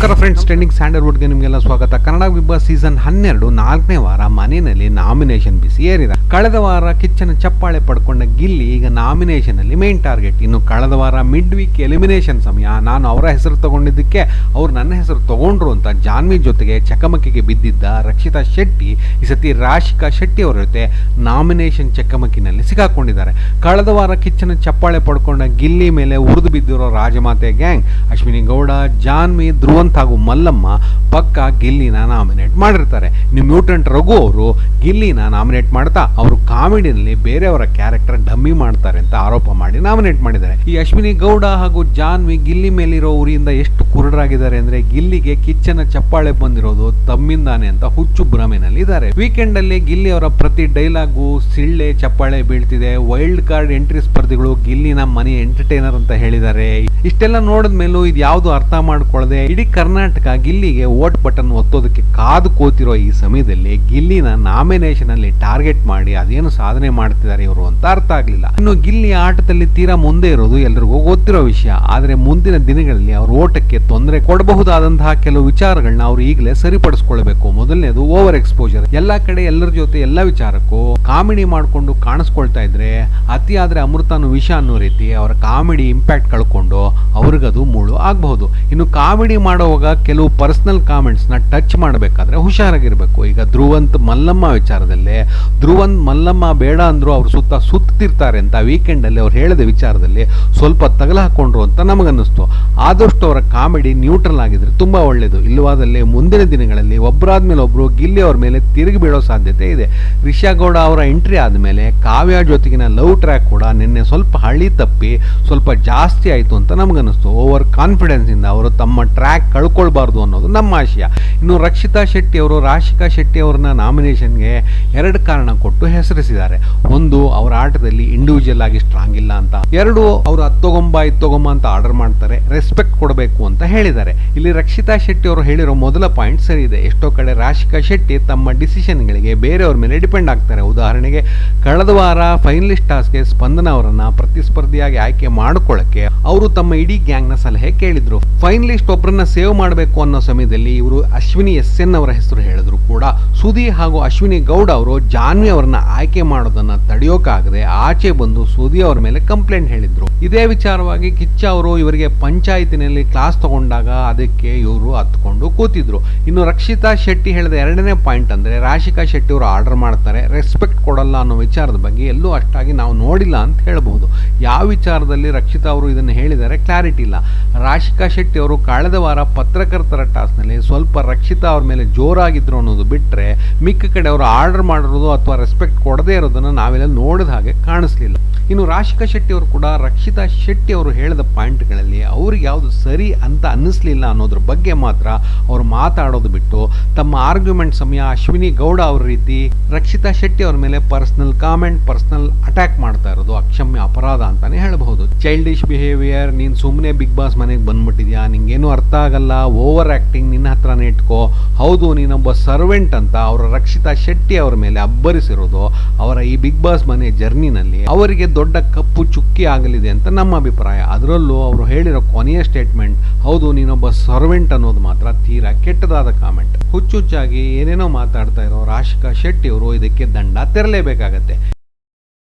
ನಮಸ್ಕಾರ friends trending ಸ್ಯಾಂಡಲ್ವುಡ್ಗೆ ನಿಮಗೆಲ್ಲ ಸ್ವಾಗತ. ಕನ್ನಡ ಬಿಗ್ ಸೀಸನ್ ಹನ್ನೆರಡು, ನಾಲ್ಕನೇ ವಾರ ಮನೆಯಲ್ಲಿ ನಾಮಿನೇಷನ್ ಬಿಸಿ ಏರಿದೆ. ಕಳೆದ ವಾರ ಕಿಚ್ಚನ ಚಪ್ಪಾಳೆ ಪಡ್ಕೊಂಡ ಗಿಲ್ಲಿ ಈಗ ನಾಮಿನೇಷನ್ ಅಲ್ಲಿ ಮೇನ್ ಟಾರ್ಗೆಟ್ ಇನ್ನು ಕಳೆದ ವಾರ ಮಿಡ್ ವೀಕ್ ಎಲಿಮಿನೇಷನ್ ಸಮಯ. ನಾನು ಅವರ ಹೆಸರು ತಗೊಂಡಿದ್ದಕ್ಕೆ ಅವ್ರು ನನ್ನ ಹೆಸರು ತಗೊಂಡ್ರು ಅಂತ ಜಾನ್ವಿ ಜೊತೆಗೆ ಚಕಮಕಿಗೆ ಬಿದ್ದಿದ್ದ ರಕ್ಷಿತಾ ಶೆಟ್ಟಿ, ಈ ಸತಿ ರಾಶಿಕಾ ಶೆಟ್ಟಿ ಅವರ ಜೊತೆ ನಾಮಿನೇಷನ್ ಚಕಮಕಿನಲ್ಲಿ ಸಿಕ್ಕಾಕೊಂಡಿದ್ದಾರೆ. ಕಳೆದ ವಾರ ಕಿಚ್ಚನ ಚಪ್ಪಾಳೆ ಪಡ್ಕೊಂಡ ಗಿಲ್ಲಿ ಮೇಲೆ ಉರಿದು ಬಿದ್ದಿರೋ ರಾಜಮಾತೆ ಗ್ಯಾಂಗ್ ಅಶ್ವಿನಿ ಗೌಡ, ಜಾನ್ವಿ ಧ್ರುವಂತ್ ಹಾಗೂ ಮಲ್ಲಮ್ಮ ಪಕ್ಕ ಗಿಲ್ಲಿನ ನಾಮಿನೇಟ್ ಮಾಡಿರ್ತಾರೆ. ನಿಮ್ಮ ಮ್ಯೂಟೆಂಟ್ ರಘು ಅವರು ಗಿಲ್ಲಿನ ನಾಮಿನೇಟ್ ಮಾಡ್ತಾ ಅವರು ಕಾಮಿಡಿನಲ್ಲಿ ಬೇರೆಯವರ ಕ್ಯಾರೆಕ್ಟರ್ ಡಮ್ಮಿ ಮಾಡ್ತಾರೆ ಅಂತ ಆರೋಪ ಮಾಡಿ ನಾಮಿನೇಟ್ ಮಾಡಿದ್ದಾರೆ. ಈ ಅಶ್ವಿನಿ ಗೌಡ ಹಾಗೂ ಜಾನ್ವಿ ಗಿಲ್ಲಿ ಮೇಲಿರೋ ಉರಿಯಿಂದ ಎಷ್ಟು ಕುರುಡರಾಗಿದ್ದಾರೆ ಅಂದ್ರೆ ಗಿಲ್ಲಿಗೆ ಕಿಚ್ಚನ ಚಪ್ಪಾಳೆ ಬಂದಿರೋದು ತಮ್ಮಿಂದಾನೆ ಅಂತ ಹುಚ್ಚು ಭ್ರಮೆನಲ್ಲಿ ಇದ್ದಾರೆ. ವೀಕೆಂಡ್ ಅಲ್ಲಿ ಗಿಲ್ಲಿ ಅವರ ಪ್ರತಿ ಡೈಲಾಗು ಸಿಳ್ಳೆ ಚಪ್ಪಾಳೆ ಬೀಳ್ತಿದೆ. ವೈಲ್ಡ್ ಕಾರ್ಡ್ ಎಂಟ್ರಿ ಸ್ಪರ್ಧಿಗಳು ಗಿಲ್ಲಿನ ಮನಿ ಎಂಟರ್ಟೈನರ್ ಅಂತ ಹೇಳಿದ್ದಾರೆ. ಇಷ್ಟೆಲ್ಲ ನೋಡಿದ ಮೇಲೂ ಇದು ಯಾವುದು ಅರ್ಥ ಮಾಡ್ಕೊಳ್ಳದೆ ಇಡೀ ಕರ್ನಾಟಕ ಗಿಲ್ಲಿಗೆ ಓಟ್ ಬಟನ್ ಒತ್ತೋದಕ್ಕೆ ಕಾದು ಕೂತಿರೋ ಈ ಸಮಯದಲ್ಲಿ ಗಿಲ್ಲಿನ ನಾಮಿನೇಷನ್ ಅಲ್ಲಿ ಟಾರ್ಗೆಟ್ ಮಾಡಿ ಅದೇನು ಸಾಧನೆ ಮಾಡ್ತಿದ್ದಾರೆ ಇವರು ಅಂತ ಅರ್ಥ ಆಗ್ಲಿಲ್ಲ. ಇನ್ನು ಗಿಲ್ಲಿ ಆಟದಲ್ಲಿ ತೀರಾ ಮುಂದೆ ಇರೋದು ಎಲ್ರಿಗೂ ಗೊತ್ತಿರೋ ವಿಷಯ. ಆದ್ರೆ ಮುಂದಿನ ದಿನಗಳಲ್ಲಿ ಅವ್ರ ಓಟಕ್ಕೆ ತೊಂದರೆ ಕೊಡಬಹುದಾದಂತಹ ಕೆಲವು ವಿಚಾರಗಳನ್ನ ಅವ್ರು ಈಗಲೇ ಸರಿಪಡಿಸ್ಕೊಳ್ಬೇಕು. ಮೊದಲನೇದು ಓವರ್ ಎಕ್ಸ್ಪೋಜರ್ ಎಲ್ಲಾ ಕಡೆ ಎಲ್ಲರ ಜೊತೆ ಎಲ್ಲ ವಿಚಾರಕ್ಕೂ ಕಾಮಿಡಿ ಮಾಡ್ಕೊಂಡು ಕಾಣಿಸ್ಕೊಳ್ತಾ ಇದ್ರೆ ಅತಿ ಆದ್ರೆ ಅಮೃತನು ವಿಷ ಅನ್ನೋ ರೀತಿ ಅವರ ಕಾಮಿಡಿ ಇಂಪ್ಯಾಕ್ಟ್ ಕಳ್ಕೊಂಡು ಅವ್ರಿಗದು ಮೂಳು ಆಗಬಹುದು. ಇನ್ನು ಕಾಮಿಡಿ ಮಾಡುವಾಗ ಕೆಲವು ಪರ್ಸ್ನಲ್ ಕಾಮೆಂಟ್ಸ್ನ ಟಚ್ ಮಾಡಬೇಕಾದ್ರೆ ಹುಷಾರಾಗಿರಬೇಕು. ಈಗ ಧ್ರುವಂತ್ ಮಲ್ಲಮ್ಮ ವಿಚಾರದಲ್ಲಿ, ಧ್ರುವಂತ್ ಮಲ್ಲಮ್ಮ ಬೇಡ ಅಂದರೂ ಅವ್ರ ಸುತ್ತ ಸುತ್ತಿರ್ತಾರೆ ಅಂತ ವೀಕೆಂಡಲ್ಲಿ ಅವ್ರು ಹೇಳಿದ ವಿಚಾರದಲ್ಲಿ ಸ್ವಲ್ಪ ತಗಲ ಹಾಕೊಂಡ್ರು ಅಂತ ನಮಗನ್ನಿಸ್ತು. ಆದಷ್ಟು ಅವರ ಕಾಮಿಡಿ ನ್ಯೂಟ್ರಲ್ ಆಗಿದ್ರೆ ತುಂಬ ಒಳ್ಳೆಯದು ಇಲ್ಲವಾದಲ್ಲಿ ಮುಂದಿನ ದಿನಗಳಲ್ಲಿ ಒಬ್ಬರಾದ್ಮೇಲೆ ಒಬ್ಬರು ಗಿಲ್ಲಿ ಅವ್ರ ಮೇಲೆ ತಿರುಗಿ ಬೀಳೋ ಸಾಧ್ಯತೆ ಇದೆ. ರಿಷಾ ಗೌಡ ಅವರ ಎಂಟ್ರಿ ಆದಮೇಲೆ ಕಾವ್ಯ ಜೊತೆಗಿನ ಲವ್ ಟ್ರ್ಯಾಕ್ ಕೂಡ ನಿನ್ನೆ ಸ್ವಲ್ಪ ಹಳ್ಳಿ ತಪ್ಪಿ ಸ್ವಲ್ಪ ಜಾಸ್ತಿ ಆಯಿತು ಅಂತ ನಮಗನ್ನಿಸ್ತು. ಓವರ್ ಕಾನ್ಫಿಡೆನ್ಸಿಂದ ಅವರು ತಮ್ಮ ಟ್ರ್ಯಾಕ್ ಕಳ್ಕೊಳ್ಬಾರ್ದು ಅನ್ನೋದು ನಮ್ಮ ಆಶಯ. ಇನ್ನು ರಕ್ಷಿತಾ ಶೆಟ್ಟಿ ಅವರು, ರಾಶಿಕಾ ಶೆಟ್ಟಿ ಅವ್ರನ್ನ ನಾಮಿನೇಷನ್ಗೆ ಎರಡು ಕಾರಣ ಕೊಟ್ಟು ಹೆಸರಿಸಿದ್ದಾರೆ. ಒಂದು, ಅವರ ಆಟದಲ್ಲಿ ಇಂಡಿವಿಜುವಲ್ ಆಗಿ ಸ್ಟ್ರಾಂಗ್ ಇಲ್ಲ ಅಂತ. ಎರಡು, ಅವರು ಹತ್ತೊಗೊಂಬ ಇತ್ತೊಗೊಂಬ ಅಂತ ಆರ್ಡರ್ ಮಾಡ್ತಾರೆ ರೆಸ್ಪೆಕ್ಟ್ ಕೊಡಬೇಕು ಅಂತ ಹೇಳಿದ್ದಾರೆ. ಇಲ್ಲಿ ರಕ್ಷಿತಾ ಶೆಟ್ಟಿ ಅವರು ಹೇಳಿರೋ ಮೊದಲ ಪಾಯಿಂಟ್ ಸರಿ ಇದೆ. ಎಷ್ಟೋ ಕಡೆ ರಾಶಿಕಾ ಶೆಟ್ಟಿ ತಮ್ಮ ಡಿಸಿಷನ್ಗಳಿಗೆ ಬೇರೆಯವ್ರ ಮೇಲೆ ಡಿಪೆಂಡ್ ಆಗ್ತಾರೆ. ಉದಾಹರಣೆಗೆ, ಕಳೆದ ವಾರ ಫೈನಲಿಸ್ಟ್ ಟಾಸ್ಗೆ ಸ್ಪಂದನ ಅವರನ್ನ ಪ್ರತಿಸ್ಪರ್ಧಿಯಾಗಿ ಆಯ್ಕೆ ಮಾಡಿಕೊಳ್ಳಕ್ಕೆ ಅವರು ತಮ್ಮ ಇಡೀ ಗ್ಯಾಂಗ್ನ ಸಲಹೆ ಕೇಳಿದ್ರು. ಫೈನಲಿಸ್ಟ್ ಒಬ್ಬರನ್ನ ಸೇವ್ ಮಾಡಬೇಕು ಅನ್ನೋ ಸಮಯದಲ್ಲಿ ಇವರು ಅಶ್ವಿನಿ ಎಸ್ ಎನ್ ಅವರ ಹೆಸರು ಹೇಳಿದ್ರು ಕೂಡ. ಸುದಿ ಹಾಗೂ ಅಶ್ವಿನಿ ಗೌಡ ಅವರು ಜಾನ್ವಿ ಅವರನ್ನ ಆಯ್ಕೆ ಮಾಡೋದನ್ನ ತಡೆಯೋಕಾಗದೆ ಆಚೆ ಬಂದು ಸುದಿ ಅವರ ಮೇಲೆ ಕಂಪ್ಲೇಂಟ್ ಹೇಳಿದ್ರು. ಇದೇ ವಿಚಾರವಾಗಿ ಕಿಚ್ಚ ಅವರು ಇವರಿಗೆ ಪಂಚಾಯತಿನಲ್ಲಿ ಕ್ಲಾಸ್ ತಗೊಂಡಾಗ ಅದಕ್ಕೆ ಇವರು ಹತ್ಕೊಂಡು ಕೂತಿದ್ರು. ಇನ್ನು ರಕ್ಷಿತಾ ಶೆಟ್ಟಿ ಹೇಳಿದ ಎರಡನೇ ಪಾಯಿಂಟ್ ಅಂದ್ರೆ ರಾಶಿಕಾ ಶೆಟ್ಟಿ ಅವರು ಆರ್ಡರ್ ಮಾಡ್ತಾರೆ, ರೆಸ್ಪೆಕ್ಟ್ ಕೊಡಲ್ಲ ಅನ್ನೋ ವಿಚಾರದ ಬಗ್ಗೆ ಎಲ್ಲೂ ಅಷ್ಟಾಗಿ ನಾವು ನೋಡಿಲ್ಲ ಅಂತ ಹೇಳಬಹುದು. ಯಾವ ವಿಚಾರದಲ್ಲಿ ರಕ್ಷಿತಾ ಅವರು ಇದನ್ನು ಹೇಳಿದರೆ ಕ್ಲಾರಿಟಿ ಇಲ್ಲ. ರಾಶಿಕಾ ಶೆಟ್ಟಿ ಅವರು ಕಳೆದ ವಾರ ಪತ್ರಕರ್ತರ ಟಾಸ್ನಲ್ಲಿ ಸ್ವಲ್ಪ ರಕ್ಷಿತಾ ಅವ್ರ ಮೇಲೆ ಜೋರಾಗಿದ್ರು ಅನ್ನೋದು ಬಿಟ್ಟರೆ ಮಿಕ್ಕ ಕಡೆ ಅವರು ಆರ್ಡರ್ ಮಾಡಿರೋದು ಅಥವಾ ರೆಸ್ಪೆಕ್ಟ್ ಕೊಡದೇ ಇರೋದನ್ನು ನಾವೆಲ್ಲ ನೋಡಿದ ಹಾಗೆ ಕಾಣಿಸ್ಲಿಲ್ಲ. ಇನ್ನು ರಾಶಿಕಾ ಶೆಟ್ಟಿ ಅವರು ಕೂಡ ರಕ್ಷಿತಾ ಶೆಟ್ಟಿ ಅವರು ಹೇಳಿದ ಪಾಯಿಂಟ್ಗಳಲ್ಲಿ ಅವ್ರಿಗೆ ಯಾವುದು ಸರಿ ಅಂತ ಅನ್ನಿಸ್ಲಿಲ್ಲ ಅನ್ನೋದ್ರ ಬಗ್ಗೆ ಮಾತ್ರ ಅವರು ಮಾತಾಡೋದು ಬಿಟ್ಟು ತಮ್ಮ ಆರ್ಗ್ಯುಮೆಂಟ್ ಸಮಯ ಅಶ್ವಿನಿ ಗೌಡ ಅವ್ರ ರೀತಿ ರಕ್ಷಿತಾ ಶೆಟ್ಟಿ ಅವ್ರ ಮೇಲೆ ಪರ್ಸನಲ್ ಕಾಮೆಂಟ್, ಪರ್ಸನಲ್ ಅಟ್ಯಾಕ್ ಮಾಡ್ತಾ ಇರೋದು ಅಕ್ಷಮ್ಯ ಅಪರಾಧ ಅಂತಾನೆ ಹೇಳಬಹುದು. ಚೈಲ್ಡಿಶ್ ಬಿಹೇವಿಯರ್, ನೀನು ಸುಮ್ಮನೆ ಬಿಗ್ ಬಾಸ್ ಮನೆಗೆ ಬಂದ್ಬಿಟ್ಟಿದ್ಯಾ, ನಿಂಗೇನು ಅರ್ಥ ಆಗಲ್ಲ ಓವರ್ ಆ್ಯಕ್ಟಿಂಗ್ ನಿನ್ನ ಹತ್ರನೇ ಇಟ್ಕೋ. ಹೌದು, ನೀನೊಬ್ಬ ಸರ್ವೆಂಟ್ ಅಂತ ಅವರ ರಕ್ಷಿತಾ ಶೆಟ್ಟಿ ಅವರ ಮೇಲೆ ಅಬ್ಬರಿಸಿರೋದು, ಅವರ ಈ ಬಿಗ್ ಬಾಸ್ ಮನೆ ಜರ್ನಿನಲ್ಲಿ ಅವರಿಗೆ ದೊಡ್ಡ ಕಪ್ಪು ಚುಕ್ಕಿ ಆಗಲಿದೆ ಅಂತ ನಮ್ಮ ಅಭಿಪ್ರಾಯ. ಅದರಲ್ಲೂ ಅವರು ಹೇಳಿರೋ ಕೊನೆಯ ಸ್ಟೇಟ್ಮೆಂಟ್ ಹೌದು, ನೀನೊಬ್ಬ ಸರ್ವೆಂಟ್ ಅನ್ನೋದು ಮಾತ್ರ ತೀರಾ ಕೆಟ್ಟದಾದ ಕಾಮೆಂಟ್ ಹುಚ್ಚುಚ್ಚಾಗಿ ಏನೇನೋ ಮಾತಾಡ್ತಾ ಇರೋ ರಾಶಿಕಾ ಶೆಟ್ಟಿ ಅವರು ಇದಕ್ಕೆ ದಂಡ ತೆರಲೇಬೇಕಾಗತ್ತೆ.